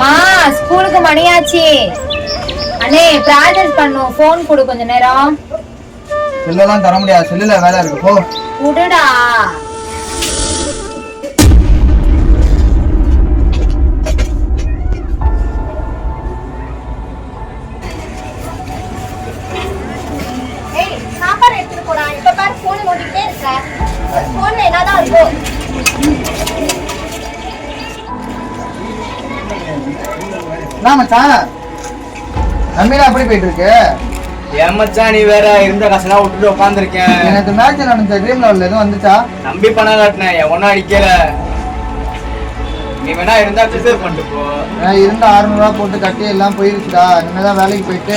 மா ஸ்கூலுக்கு மணியாச்சு. அண்ணே ப்ராஜெக்ட் பண்ணும் ஃபோன் கொடு கொஞ்ச நேரம். செல்லெல்லாம் தர முடியாது. செல்லுல வேலை இருக்கு. போ. விடுடா. என்ன மச்சான்? நம்பிலாம் அப்படி போயிட்டு இருக்கு நீ வேற இருந்த காசெல்லாம் விட்டுட்டு உட்காந்துருக்கேன் எனக்கு மேட்ச் நடந்த ட்ரீம் லெவல்ல எதுவும் வந்துச்சா? நம்பி பணம் காட்டினேன் எவனும் அடிக்கல. நீ வேணா இருந்தா ப்ரிசர்வ் பண்ணிட்டு போ. நான் இருந்த 600 ரூபா போட்டு கட்டி எல்லாம் போயிருச்சுடா. இனிமே தான் வேலைக்கு போயிட்டு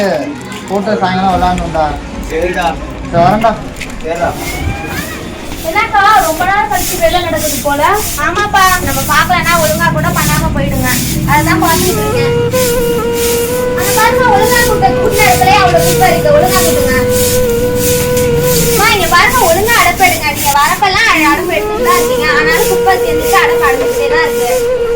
போட்டு சாயங்காலம் விளாடணும்டா. சரிடா. சரி வரேன்டா. சரிடா. என்னக்கா ரொம்ப நேரம் கழிச்சு வேலை நடக்குது போல. ஆமாப்பா நம்ம பாக்கலன்னா ஒழுங்கா கூட பண்ணாம அதுதான் பார்த்துட்டு இருக்கேன். அந்த பாருங்க ஒழுங்கா கூட்ட கூட்ட இடத்துல அவ்வளோ குப்பை இருக்கு. ஒழுங்கா கூட்டுங்க அம்மா, இங்க பாருங்க ஒழுங்கா அடப்பு எடுங்க. நீங்க வரப்பெல்லாம் அடப்பு எடுத்துட்டு தான் இருக்கீங்க. ஆனாலும் குப்பை சேர்ந்துட்டு அடப்பு அடைஞ்சிட்டே தான் இருக்கு.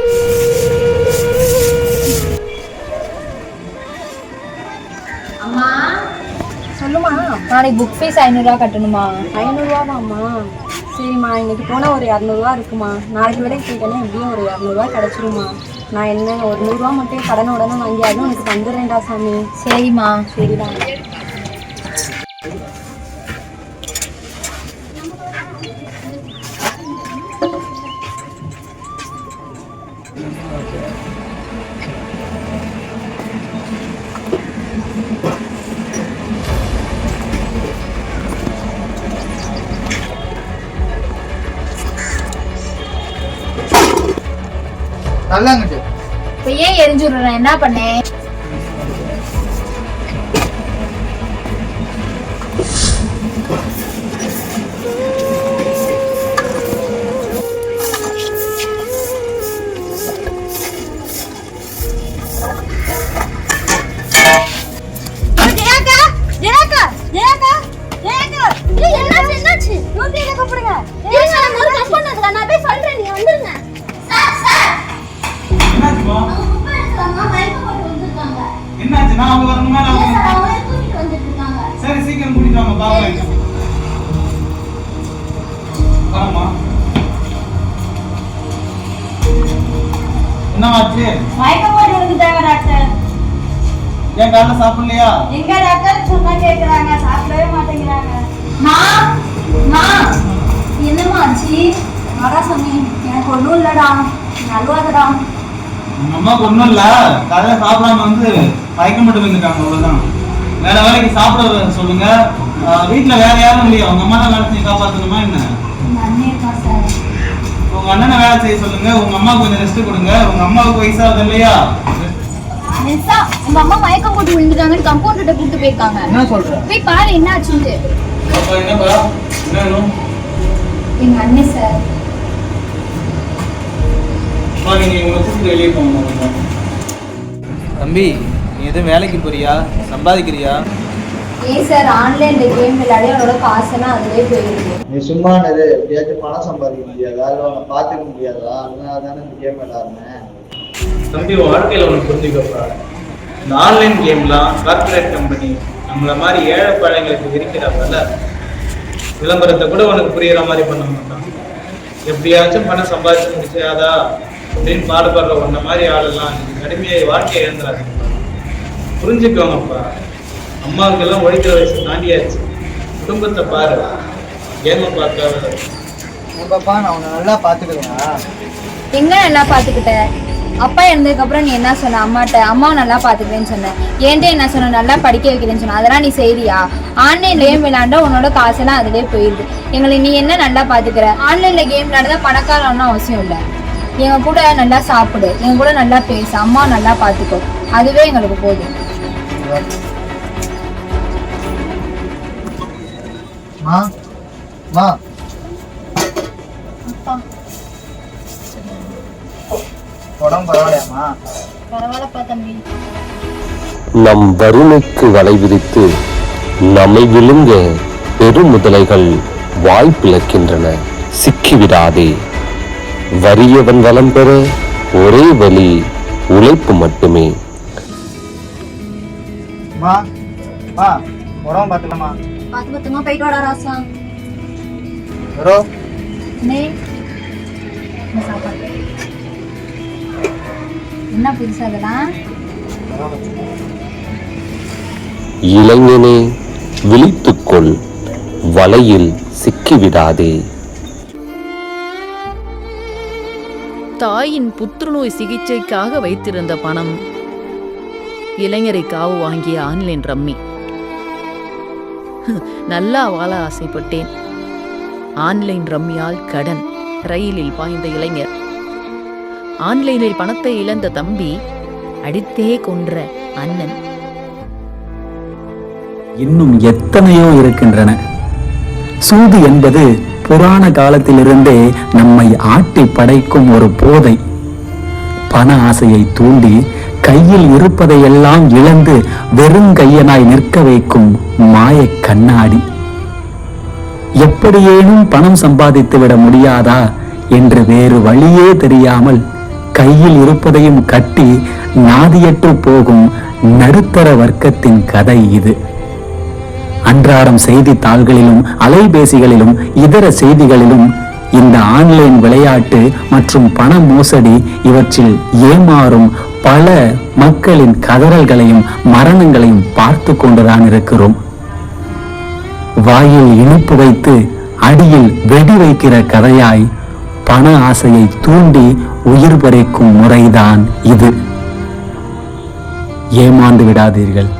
சொல்லுமா? நாளைக்கு புக் ஃபீஸ் ஐநூறுரூவா கட்டணுமா? ஐநூறுரூவாவாம்மா சரிம்மா இன்னைக்கு போனால் ஒரு இரநூறுவா இருக்குமா நாளைக்கு வரைக்கும் போயிட்டேன்னா எப்படியும் ஒரு இரநூறுவா கிடச்சிருமா நான் என்ன ஒரு நூறுரூவா மட்டும் கடன் உடனே வாங்கி அதுவும் உனக்கு தந்துடுறேன்டா சாமி. சரிம்மா. சரிடா. கல்லாங்கட்டு இப்போ ஏன் எரிஞ்சு விடுறேன் என்ன பண்ணேன்? நான் அவங்க வரணுமா நான் சரி சீக்கிரம் கூட்டிட்டு வாங்க பாக்கலாம் வரமா என்னவாச்சு மயக்கம் போட்டு வந்துட்டாங்க டாக்டர் சாப்பிடலையா எங்க டாக்டர் கேக்குறாங்க சாப்பிடவே மாட்டேங்கிறாங்க மா மா என்னம்மா ஆச்சு? வரா சாமி எனக்கு இல்லடா. நல்வாதடா அம்மாவுக்கு ஒண்ணும் இல்ல. காலையில சாப்பிடாம வந்து மயக்கம் மட்டும் வந்துட்டாங்க அவ்வளவுதான். வேற வேலைக்கு சாப்பிட சொல்லுங்க. வீட்ல வேற யாரும் இல்லையா. உங்க அம்மா தான் வேலை செஞ்சு காப்பாத்தணுமா என்ன? உங்க அண்ணனை வேலை செய்ய சொல்லுங்க. உங்க அம்மாவுக்கு கொஞ்சம் ரெஸ்ட் கொடுங்க. உங்க அம்மாவுக்கு வயசாகுது இல்லையா? உங்க அம்மா மயக்கம் போட்டு விழுந்துட்டாங்கன்னு கம்பவுண்டர்கிட்ட கூப்பிட்டு போயிருக்காங்க. என்ன சொல்ற? போய் பாரு என்ன ஆச்சுன்னு எங்க அண்ணே சார். வெளியே போங்க தம்பி நீ எதுவும் வேலைக்கு போறியா? சம்பாதிக்கிறியா? ஏன் சார் ஆன்லைன்ல கேம் விளையாடி அவனோட காசெல்லாம் அதிலே போயிருக்கு. நீ சும்மா இரு எப்படியாச்சும் பணம் சம்பாதிக்க முடியாதா. இல்லை பார்த்துக்க முடியாதா? அதனால தானே இந்த கேம் விளையாடுனேன் தம்பி உன் வாழ்க்கையில ஒன்று புரிஞ்சுக்கப்பா. இந்த ஆன்லைன் கேம்லாம் கார்பரேட் கம்பெனி நம்மள மாதிரி ஏழை பழங்களுக்கு விரிக்கிறாங்கல்ல விளம்பரத்தை கூட உனக்கு புரியுற மாதிரி பண்ண மாட்டான். எப்படியாச்சும் பணம் சம்பாதிச்சு முடிச்சாதா அப்படின்னு பாடுபடுற உன்ன மாதிரி ஆளெல்லாம் கடுமையை வாழ்க்கையை இழந்துறாங்க. புரிஞ்சுக்கோங்கப்பா. அம்மாவுக்கு எல்லாம் ஒழிக்கிற வயசு தாண்டியாச்சு. குடும்பத்தை பாரு. கேம பார்க்காத. ஏன்பாப்பா நான் உன்னை நல்லா பார்த்துக்கிறேனா எங்க நல்லா பாத்துக்கிட்ட அப்பா இறந்ததுக்கு அப்புறம் நீ என்ன சொன்ன? அம்மாட்ட அம்மா நல்லா பாத்துக்கிறேன்னு சொன்ன. ஏன்டே என்ன சொன்ன? நல்லா படிக்க வைக்கிறேன்னு சொன்ன. அதெல்லாம் நீ செய்றியா? ஆன்லைன்ல கேம் விளையாண்டா உன்னோட காசெல்லாம் அதிலே போயிடுது. எங்களை நீ என்ன நல்லா பாத்துக்கிற ஆன்லைன்ல கேம் விளையாடுறதா பணக்காரன்னு அவசியம் இல்லை. எங்க கூட நல்லா சாப்பிடு எங்க கூட நல்லா பேசு அம்மா நல்லா பாத்துக்கோ. அதுவே எங்களுக்கு போதும். மா மா. உடம்பு பரவாயில்லையாம்மா? பரவாயில்லப்பா தம்பி. நம் வறுமைக்கு வலை விரித்து நம்மை விழுங்க பெருமுதலைகள் வாய்ப்பிழக்கின்றன சிக்கிவிடாதே. வறியவன் வளம் பெற ஒரே வழி உழைப்பு மட்டுமே. என்ன புதுசா இளைஞனே விழித்துக்கொள். வலையில் சிக்கிவிடாதே. தாயின் புற்றுநோய் சிகிச்சைக்காக வைத்திருந்த பணம். இளைஞரை காவு வாங்கிய ஆன்லைன் ரம்மி. நல்லா வாழ ஆசைப்பட்டேன். ஆன்லைன் ரம்மியால் கடன் ரயிலில் பாய்ந்த இளைஞர். ஆன்லைனில் பணத்தை இழந்த தம்பி அடித்தே கொன்ற அண்ணன். இன்னும் எத்தனையோ இருக்கின்றன. சூது என்பது புராண காலத்திலிருந்தே நம்மை ஆட்டி படைக்கும் ஒரு போதை. பண ஆசையை தூண்டி கையில் இருப்பதையெல்லாம் இழந்து வெறுங்கையனாய் நிற்க வைக்கும் மாயக் கண்ணாடி. எப்படியேனும் பணம் சம்பாதித்து விட முடியாதா என்று வேறு வழியே தெரியாமல் கையில் இருப்பதையும் கட்டி நாதியற்று போகும் நடுத்தர வர்க்கத்தின் கதை இது. அன்றாடம் செய்தித்தாள்களிலும் அலைபேசிகளிலும் இதர செய்திகளிலும் இந்த ஆன்லைன் விளையாட்டு மற்றும் பண மோசடி இவற்றில் ஏமாறும் பல மக்களின் கதறல்களையும் மரணங்களையும் பார்த்து கொண்டுதான் இருக்கிறோம். வாயில் இனிப்பு வைத்து அடியில் வெடி வைக்கிற கதையாய் பண ஆசையை தூண்டி உயிர் பறிக்கும் முறைதான் இது. ஏமாந்து விடாதீர்கள்.